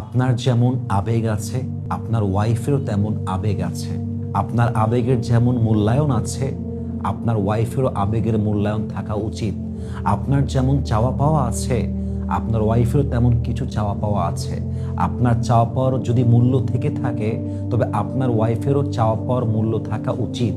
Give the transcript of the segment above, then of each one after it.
আপনার যেমন আবেগ আছে, আপনার ওয়াইফেরও তেমন আবেগ আছে। আপনার আবেগের যেমন মূল্যায়ন আছে, আপনার ওয়াইফেরও আবেগের মূল্যায়ন থাকা উচিত। আপনার যেমন চাওয়া পাওয়া আছে আপনার ওয়াইফেরও তেমন কিছু চাওয়া পাওয়া আছে। আপনার চাওয়া পাওয়ার যদি মূল্য থেকে থাকে, তবে আপনার ওয়াইফেরও চাওয়া পাওয়ার মূল্য থাকা উচিত।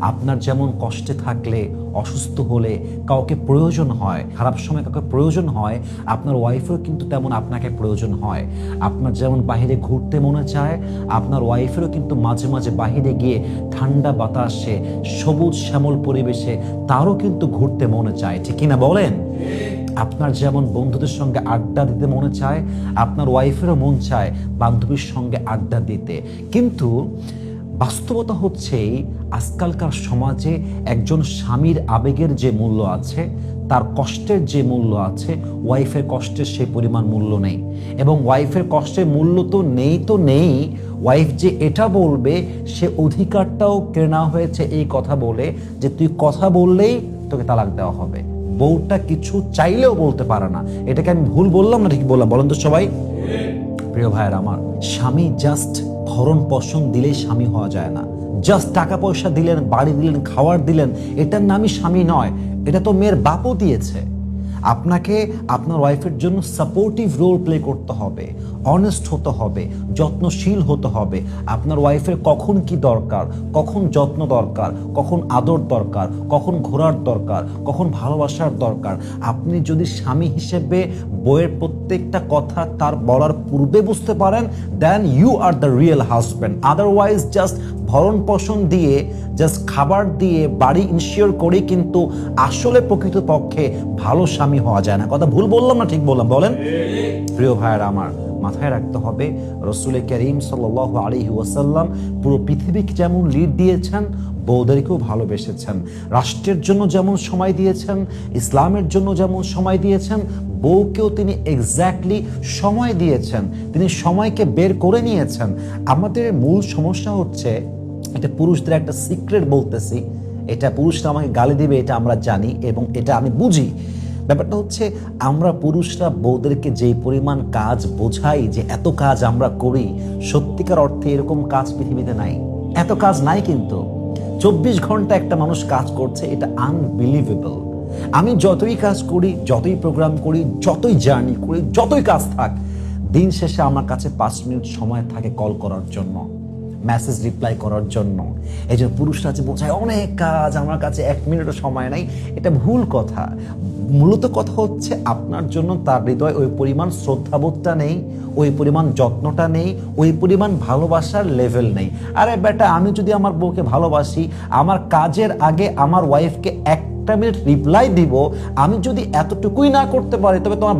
আপনার যেমন কষ্টে থাকলে, অসুস্থ হলে কাউকে প্রয়োজন হয়, খারাপ সময় কাউকে প্রয়োজন হয়, আপনার ওয়াইফেরও কিন্তু তেমন আপনাকে প্রয়োজন হয়। আপনার যেমন বাইরে ঘুরতে মনে চায়, আপনার ওয়াইফেরও কিন্তু মাঝে মাঝে বাইরে গিয়ে ঠান্ডা বাতাসে, সবুজ শ্যামল পরিবেশে তারও কিন্তু ঘুরতে মনে চায়। ঠিক কিনা বলেন? আপনার যেমন বন্ধুদের সঙ্গে আড্ডা দিতে মনে চায়, আপনার ওয়াইফেরও মন চায় বান্ধবীর সঙ্গে আড্ডা দিতে। কিন্তু বাস্তবতা হচ্ছেই আজকালকার সমাজে একজন স্বামীর আবেগের যে মূল্য আছে, তার কষ্টের যে মূল্য আছে ওয়াইফের কষ্টের সেই পরিমাণ মূল্য নেই। এবং ওয়াইফের কষ্টের মূল্য তো নেই তো নেই ওয়াইফ যে এটা বলবে, সে অধিকারটাও কেনা হয়েছে এই কথা বলে যে তুই কথা বললেই তোকে তালাক দেওয়া হবে। বউটা কিছু চাইলেও বলতে পারে না। এটাকে আমি ভুল বললাম না ঠিক বললাম? বলেন তো সবাই। প্রিয় ভাইয়ের আমার, স্বামী জাস্ট ভরণ পোষণ দিলেই স্বামী হওয়া যায় না। জাস্ট টাকা পয়সা দিলেন, বাড়ি দিলেন, খাওয়ার দিলেন, এটার নামই স্বামী নয়। এটা তো মেয়ের বাপও দিয়েছে। আপনাকে আপনার ওয়াইফের জন্য সাপোর্টিভ রোল প্লে করতে হবে অনেস্ট হতে হবে, যত্নশীল হতে হবে। আপনার ওয়াইফের কখন কি দরকার, কখন যত্ন দরকার, কখন আদর দরকার, কখন ঘোরার দরকার, কখন ভালোবাসার দরকার। আপনি যদি স্বামী হিসেবে বইয়ের প্রত্যেকটা কথা তার বলার পূর্বে বুঝতে পারেন then you are the real husband otherwise just ভরণ পোষণ দিয়ে জাস্ট খাবার দিয়ে, বাড়ি ইনশিওর করে কিন্তু আসলে প্রকৃতপক্ষে ভালো স্বামী হওয়া যায় না। কথা ভুল বললাম না ঠিক বললাম? বলেন। প্রিয় ভাইয়ের, আমার মাথায় রাখতে হবে রসুলের করিম সাল আলী ওয়াসাল্লাম পুরো পৃথিবীকে যেমন লিড দিয়েছেন, বৌদেরকেও ভালোবেসেছেন। রাষ্ট্রের জন্য যেমন সময় দিয়েছেন, ইসলামের জন্য যেমন সময় দিয়েছেন, বউকেও তিনি এক্স্যাক্টলি সময় দিয়েছেন। তিনি সময়কে বের করে নিয়েছেন। আমাদের মূল সমস্যা হচ্ছে এটা পুরুষদের একটা সিক্রেট বলতেছি। এটা পুরুষরা আমাকে গালি দেবে, এটা আমরা জানি এবং এটা আমি বুঝি। ব্যাপারটা হচ্ছে, আমরা পুরুষরা বউদেরকে যেই পরিমাণ কাজ বোঝাই, যে এত কাজ আমরা করি, সত্যিকার অর্থে এরকম কাজ পৃথিবীতে নাই। এত কাজ নাই কিন্তু। চব্বিশ ঘণ্টা একটা মানুষ কাজ করছে, এটা আনবিলিভেবল আমি যতই কাজ করি, যতই প্রোগ্রাম করি, যতই জার্নি করি, যতই কাজ থাক, দিন শেষে আমার কাছে পাঁচ মিনিট সময় থাকে কল করার জন্য। মেসেজ রিপ্লাই করার জন্য। এই যে পুরুষরা যে বোঝায়, অনেক কাজ, আমার কাছে এক মিনিটও সময় নাই। এটা ভুল কথা। মূলত কথা হচ্ছে, আপনার জন্য তার হৃদয় ওই পরিমাণ শ্রদ্ধাবোধটা নেই, ওই পরিমাণ যত্নটা নেই, ওই পরিমাণ ভালোবাসার লেভেল নেই। আরে বেটা, আমি যদি আমার বউকে ভালোবাসি, আমার কাজের আগে আমার ওয়াইফকে একটা মিনিট রিপ্লাই দিব, আমি যদি এতটুকুই না করতে পারি, তবে তোমার